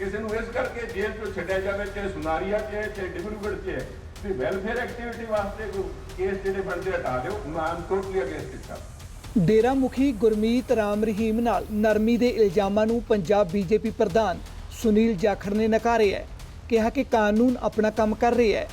ਕਿਸੇ ਨੂੰ ਇਸ ਕਰਕੇ ਜੇਲ੍ਹ ਤੋਂ ਛੱਡਿਆ ਜਾਵੇ, ਚਾਹੇ ਸੁਨਾਰੀਆ ਚ ਹੈ ਚਾਹੇ ਡਿਬਰੂਗੜ੍ਹ ਚ ਹੈ, ਵੀ ਵੈਲਫੇਅਰ ਐਕਟੀਵਿਟੀ ਵਾਸਤੇ ਕੇਸ ਜਿਹੜੇ ਬਣਦੇ ਹਟਾ ਦਿਓ ਮੈਂ ਟੋਟਲੀ ਅਗੇਂਸਟ ਇਟ ਡੇਰਾ ਮੁਖੀ ਗੁਰਮੀਤ ਰਾਮ ਰਹੀਮ ਨਾਲ ਨਰਮੀ ਦੇ ਇਲਜ਼ਾਮਾਂ ਨੂੰ ਪੰਜਾਬ ਬੀਜੇਪੀ ਪ੍ਰਧਾਨ ਸੁਨੀਲ ਜਾਖੜ ਨੇ ਨਕਾਰਿਆ ਹੈ। ਕਿਹਾ ਕਿ ਕਾਨੂੰਨ ਆਪਣਾ ਕੰਮ ਕਰ ਰਿਹਾ ਹੈ।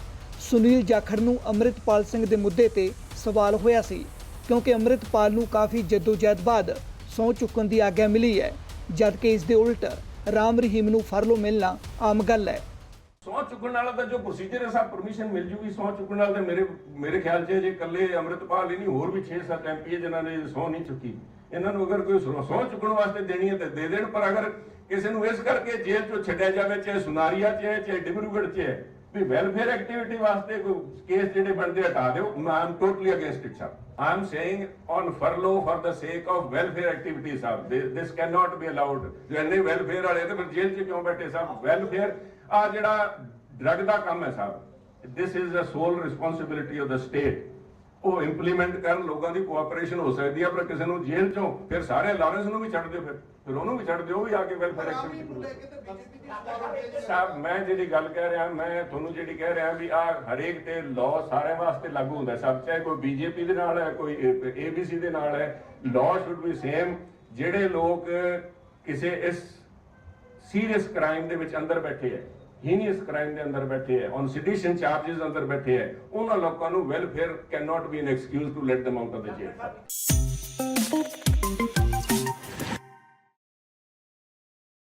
ਸੁਨੀਲ ਜਾਖੜ ਨੂੰ ਅੰਮ੍ਰਿਤਪਾਲ ਸਿੰਘ ਦੇ ਮੁੱਦੇ ਤੇ ਸਵਾਲ ਹੋਇਆ ਸੀ, ਕਿਉਂਕਿ ਅੰਮ੍ਰਿਤਪਾਲ ਨੂੰ ਕਾਫੀ ਜਦੋਜਹਿਦ ਬਾਅਦ ਸਹੁੰ ਚੁੱਕਣ ਦੀ ਆਗਿਆ ਮਿਲੀ ਹੈ, ਜਦਕਿ ਇਸ ਦੇ ਉਲਟ ਰਾਮ ਰਹੀਮ ਨੂੰ ਫਰਲੋ ਮਿਲਣਾ, ਆਮ ਗੱਲ ਹੈ। ਸਹੁੰ ਚੁੱਕਣ ਵਾਲਾ ਤਾਂ ਜੋ ਪ੍ਰੋਸੀਜਰ ਹੈ, ਸਭ ਪਰਮਿਸ਼ਨ ਮਿਲ ਜੂਗੀ। ਸਹੁੰ ਚੁੱਕਣ ਵਾਲਾ ਤਾਂ ਮੇਰੇ ਮੇਰੇ ਖਿਆਲ 'ਚ ਜੇ ਇਕੱਲੇ ਅੰਮ੍ਰਿਤਪਾਲ ਹੀ ਨਹੀਂ, ਹੋਰ ਵੀ 6-7 ਐਮਪੀ ਜਿਨ੍ਹਾਂ ਨੇ ਸਹੁੰ ਨਹੀਂ ਚੁੱਕੀ। ਇਹਨਾਂ ਨੂੰ ਅਗਰ ਕੋਈ ਸਹੁੰ ਚੁੱਕਣ ਵਾਸਤੇ ਦੇਣੀ ਹੈ ਤਾਂ ਦੇ ਦੇਣ, ਪਰ ਅਗਰ ਕਿਸੇ ਨੂੰ ਇਸ ਕਰਕੇ ਜੇਲ੍ਹ 'ਚੋਂ ਛੱਡਿਆ ਜਾਵੇ, ਚਾਹੇ ਸੁਨਾਰੀਆ 'ਚ ਹੈ, ਚਾਹੇ ਡਿਬਰੂਗੜ੍ਹ 'ਚ ਹੈ, ਵੀ ਵੈਲਫੇਅਰ ਐਕਟੀਵਿਟੀ ਵਾਸਤੇ ਕੋਈ ਕੇਸ ਜਿਹੜੇ ਬਣਦੇ ਹਟਾ ਦਿਓ। ਮੈਂ ਆਮ totally against it sir I am saying on furlough for the sake of welfare activities sir. This- this cannot be allowed. ਜੋ ਇੰਨੇ ਵੈਲਫੇਅਰ ਵਾਲੇ ਤੇ ਫਿਰ ਜੇਲ੍ਹ 'ਚ ਕਿਉਂ ਬੈਠੇ ਸਾਹਿਬ ਵੈਲਫੇਅਰ ਆ ਜਿਹੜਾ ਡਰਗ ਦਾ ਕੰਮ ਹੈ ਸਾਹਿਬ this is the sole responsibility of the state. ਉਹ ਇੰਪਲੀਮੈਂਟ ਕਰਨ ਲੋਕਾਂ ਦੀ ਕੋਆਪਰੇਸ਼ਨ ਹੋ ਸਕਦੀ ਹੈ ਪਰ ਕਿਸੇ ਨੂੰ ਜੇਲ੍ਹ 'ਚੋਂ ਫਿਰ ਸਾਰੇ ਲਾਰੈਂਸ ਨੂੰ ਵੀ ਛੱਡ ਦਿਓ ਫਿਰ। ਫਿਰ ਉਹਨੂੰ ਵੀ ਛੱਡ ਦਿਓ ਵੀ ਆ ਕੇ ਵੈਲਫੇਅਰ ਰਾਮੀ ਨੂੰ ਲੈ ਐਕਟੀਵਿਟੀ ਕੇ ਤੇ ਬੀਜੇਪੀ ਦੀ ਸਵਾਲ ਸਾਹਿਬ ਮੈਂ ਜਿਹੜੀ ਗੱਲ ਕਹਿ ਰਿਹਾ ਮੈਂ ਤੁਹਾਨੂੰ ਜਿਹੜੀ ਕਹਿ ਰਿਹਾ ਵੀ ਆ ਹਰੇਕ ਤੇ ਲਾਅ ਸਾਰਿਆਂ ਵਾਸਤੇ ਲਾਗੂ ਹੁੰਦਾ। ਸਭ ਚਾਹੇ ਕੋਈ ਬੀਜੇਪੀ ਦੇ ਨਾਲ ਹੈ ਕੋਈ ਏਬੀਸੀ ਦੇ ਨਾਲ ਹੈ ਲਾਅ ਸ਼ੁੱਡ ਬੀ ਸੇਮ ਜਿਹੜੇ ਲੋਕ ਕਿਸੇ ਇਸ ਸੀਰੀਅਸ ਕ੍ਰਾਈਮ ਦੇ ਵਿੱਚ ਅੰਦਰ ਬੈਠੇ ਹੈ ਹੀਨੀਅਸ ਕ੍ਰਾਈਮ ਦੇ ਅੰਦਰ ਬੈਠੇ ਹੈ ਔਨ ਸੈਡੀਸ਼ਨ ਚਾਰजेस ਅੰਦਰ ਬੈਠੇ ਹੈ, ਉਹਨਾਂ ਲੋਕਾਂ ਨੂੰ welfare can not be an excuse to let them out of the jail